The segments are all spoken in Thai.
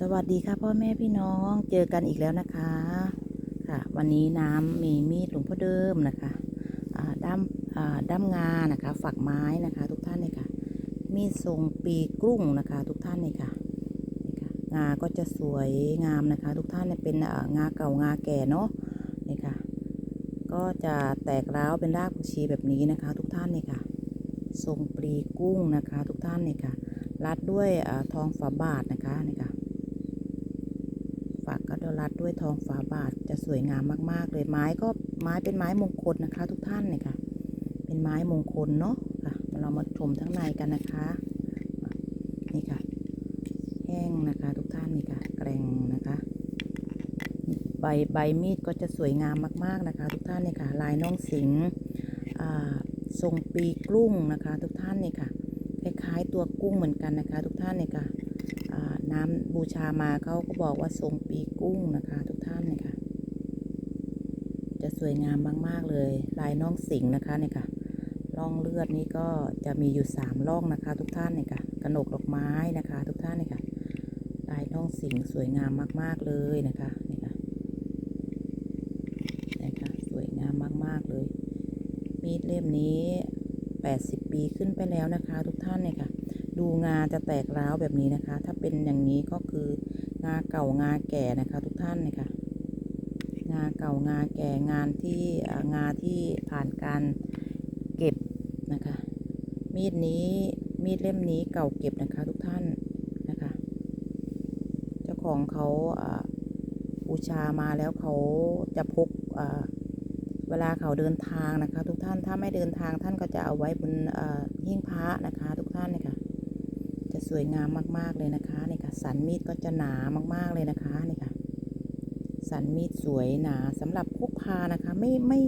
สวัสดีค่ะพ่อแม่พี่น้องเจอกันอีกแล้วนะคะค่ะ วันนี้น้ำมีมีดหลวงพ่อเดิมนะคะด้ามด้ามงานะคะ ฝักไม้นะคะ ทุกท่านเลยค่ะ มีดทรงปีกรุ้งนะคะ ทุกท่านเลยค่ะนี่ค่ะงาก็จะสวยงามนะคะ ทุกท่านเนี่ยเป็นงาเก่างาแก่เนาะนี่ค่ะ ก็จะแตกร้าวเป็นรากผักชีแบบนี้นะคะ ทุกท่านเลยค่ะ ทรงปลีกุ้งนะคะ ทุกท่านเลยค่ะรัดด้วยอทองฝาบาทนะคะนี่ค่ะ รัดด้วยทองฝาบาทจะสวยงามมาก ๆ เลยไม้ก็ไม้เป็นไม้มงคลนะคะ ทุกท่านเนี่ยค่ะ เป็นไม้มงคลเนาะค่ะ เรามาชมทั้งในกันนะคะ นี่ค่ะ แห้งนะคะทุกท่านนี่ค่ะ แกร่งนะคะ ใบใบมีดก็จะสวยงามมาก ๆนะคะ ทุกท่านนี่ค่ะ ลายน้องสิงทรงปีกรุ้งนะคะ ทุกท่านนี่ค่ะ คล้ายๆตัวกุ้งเหมือนกันนะคะ ทุกท่านนี่ค่ะ น้ำบูชามาเขาก็บอกว่าทรงปีกุ้งนะคะ ทุกท่านเนี่ยค่ะจะสวยงามมาก ๆ เลย ลายน้องสิงห์นะคะเนี่ยค่ะร่องเลือดนี้ก็จะมีอยู่สามร่องนะคะ ทุกท่านเนี่ยค่ะกระหนกดอกไม้นะคะ ทุกท่านเนี่ยค่ะลายน้องสิงสวยงามมาก ๆ เลยนะคะเนี่ยค่ะเนี่ยค่ะสวยงามมาก ๆ เลย มีดเล่มนี้80ปีขึ้นไปแล้วนะคะ ทุกท่านเนี่ยค่ะ ดูงาจะแตกร้าวแบบนี้นะคะ ถ้าเป็นอย่างนี้ก็คืองาเก่างาแก่นะคะ ทุกท่านเนี่ยค่ะงาเก่างาแก่งานที่อ่างาที่ผ่านการเก็บนะคะ มีดนี้มีดเล่มนี้เก่าเก็บนะคะ ทุกท่านนะคะ เจ้าของเขาอ่าบูชามาแล้วเขาจะพกเวลาเขาเดินทางนะคะ ทุกท่านถ้าไม่เดินทางท่านก็จะเอาไว้บนหิ้งพระนะคะ ทุกท่านเนี่ยค่ะ จะสวยงามมาก ๆ เลยนะคะนี่ค่ะสันมีดก็จะหนามาก ๆ เลยนะคะนี่ค่ะ สันมีดสวยหนาสำหรับพกพานะคะ ไม่ไม่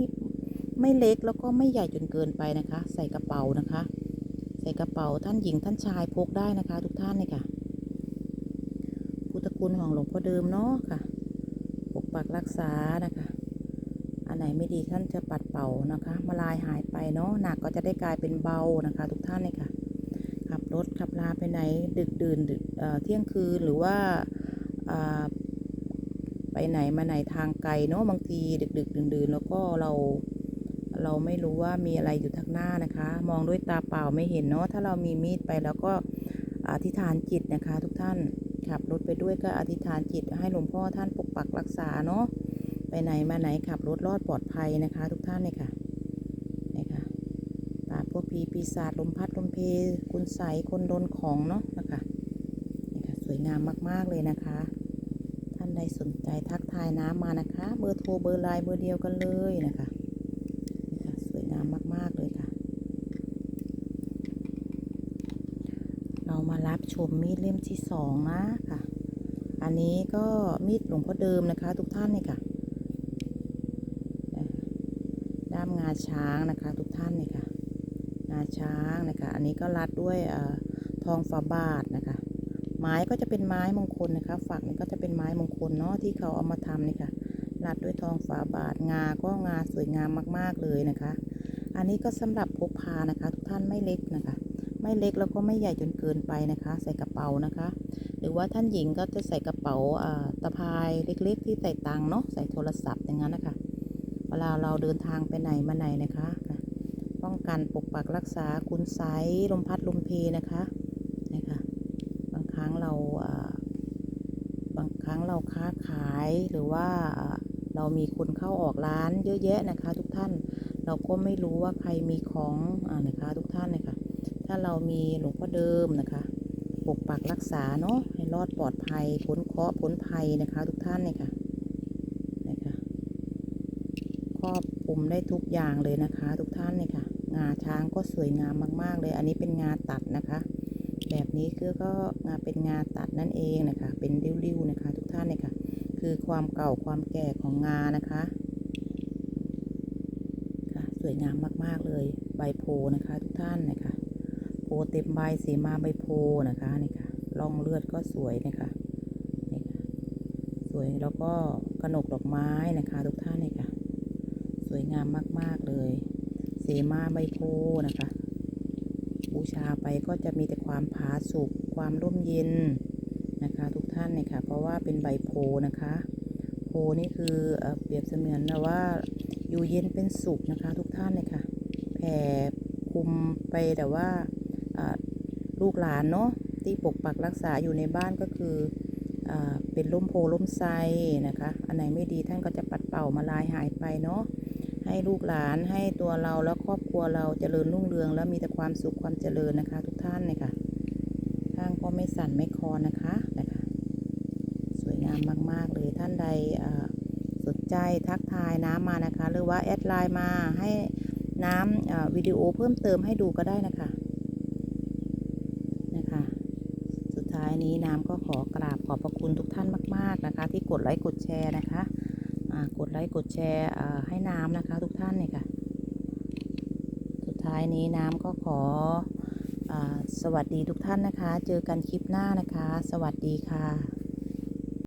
ไม่เล็กแล้วก็ไม่ใหญ่จนเกินไปนะคะ ใส่กระเป๋านะคะ ใส่กระเป๋าท่านหญิงท่านชายพกได้นะคะ ทุกท่านเลยค่ะพุทธคุณของหลวงพ่อเดิมเนาะค่ะปกปักรักษานะคะ อันไหนไม่ดีท่านจะปัดเป่านะคะ มาลายหายไปเนาะหนักก็จะได้กลายเป็นเบานะคะ ทุกท่านเลยค่ะ ลาไปไหนดึกดื่นเที่ยงคืนหรือว่าอ่าไปไหนมาไหนทางไกลเนาะบางทีดึกดึกดื่นดื่นแล้วก็เราเราไม่รู้ว่ามีอะไรอยู่ทางหน้านะคะ มองด้วยตาเปล่าไม่เห็นเนาะถ้าเรามีมีดไปแล้วก็อธิษฐานจิตนะคะ ทุกท่านขับรถไปด้วยก็อธิษฐานจิตให้หลวงพ่อท่านปกปักรักษาเนาะไปไหนมาไหนขับรถรอดปลอดภัยนะคะ ทุกท่านเลยค่ะนี่ค่ะ ปราบพวก ผีปีศาจลมพัดลมเพคุณใสคนโดนของเนาะนะคะนี่ค่ะสวยงามมากๆเลยนะคะ ท่านใดสนใจทักทายน้ำมานะคะ เบอร์โทรเบอร์ไลน์เบอร์เดียวกันเลยนะคะนี่ค่ะสวยงามมากๆเลยค่ะ เรามารับชมมีดเล่มที่สองนะค่ะ อันนี้ก็มีดหลวงพ่อเดิมนะคะ ทุกท่านนี่ค่ะด้ามงาช้างนะคะ ทุกท่านาช้างนะคะอันนี้ก็รัดด้วยอทองฝาบาทนะคะ ไม้ก็จะเป็นไม้มงคลนะคะ ฝักนี่ก็จะเป็นไม้มงคลเนาะที่เขาเอามาทำนี่ค่ะรัดด้วยทองฝาบาทงาก็งาสวยงามมากๆเลยนะคะ อันนี้ก็สำหรับพกพานะคะ ทุกท่านไม่เล็กนะคะ ไม่เล็กแล้วก็ไม่ใหญ่จนเกินไปนะคะ ใส่กระเป๋านะคะ หรือว่าท่านหญิงก็จะใส่กระเป๋าตะพายเล็ก ๆ ที่ใส่ตังเนาะใส่โทรศัพท์อย่างนั้นนะคะเวลาเราเดินทางไปไหนมาไหนนะคะ ป้องกันปกปักรักษาคุณไสลมพัดลมเพนะคะนะคะบางครั้งเราบางครั้งเราค้าขายหรือว่าอ่าเรามีคนเข้าออกร้านเยอะแยะนะคะ ทุกท่านเราก็ไม่รู้ว่าใครมีของอ่านะคะ ทุกท่านนะคะถ้าเรามีหลวงพ่อเดิมนะคะ ปกปักรักษาเนาะให้รอดปลอดภัยพ้นเคราะห์พ้นภัยนะคะ ทุกท่านเนี่ยค่ะนะคะครอบคลุมได้ทุกอย่างเลยนะคะ ทุกท่านเนี่ยค่ะ งาช้างก็สวยงามมาก ๆ เลย อันนี้เป็นงาตัดนะคะ แบบนี้คือก็งาเป็นงาตัดนั่นเองนะคะ เป็นริ้วๆนะคะ ทุกท่านเนี่ยค่ะ คือความเก่าความแก่ของงานะคะค่ะสวยงามมากๆเลยใบโพนะคะ ทุกท่านนะคะโพเต็มใบเสมาใบโพนะคะนี่ค่ะร่องเลือดก็สวยนะคะนี่ค่ะสวยแล้วก็กระหนกดอกไม้นะคะ ทุกท่านนี่ค่ะ สวยงามมากๆเลย เสมาใบโพนะคะ บูชาไปก็จะมีแต่ความผาสุกความร่มเย็นนะคะ ทุกท่านเนี่ยค่ะ เพราะว่าเป็นใบโพนะคะ โพนี่คือเอเปรียบเสมือนนะว่าอยู่เย็นเป็นสุขนะคะ ทุกท่านเนี่ยค่ะแผ่คุมไปแต่ว่าลูกหลานเนาะที่ปกปักรักษาอยู่ในบ้านก็คืออเป็นล่มโพล่มไทรนะคะ อันไหนไม่ดีท่านก็จะปัดเป่ามาลายหายไปเนาะ ให้ลูกหลานให้ตัวเราแล้วครอบครัวเราเจริญรุ่งเรือง แล้วมีแต่ความสุขความเจริญนะคะ ทุกท่านเลยค่ะข้างก็ไม่สั่นไม่คลอนนะคะนะคะ สวยงามมาก ๆ เลยท่านใดสนใจทักทายน้ำมานะคะ หรือว่าแอดไลน์มาให้น้ำอ่าวิดีโอเพิ่มเติมให้ดูก็ได้นะคะนะคะสุดท้ายนี้น้ำก็ขอกราบขอบพระคุณทุกท่านมาก ๆนะคะ ที่กดไลค์กดแชร์นะคะ กดไลค์กดแชร์ให้น้ำนะคะ ทุกท่านเลยค่ะ สุดท้ายนี้น้ำก็ขออสวัสดีทุกท่านนะคะ เจอกันคลิปหน้านะคะ สวัสดีค่ะ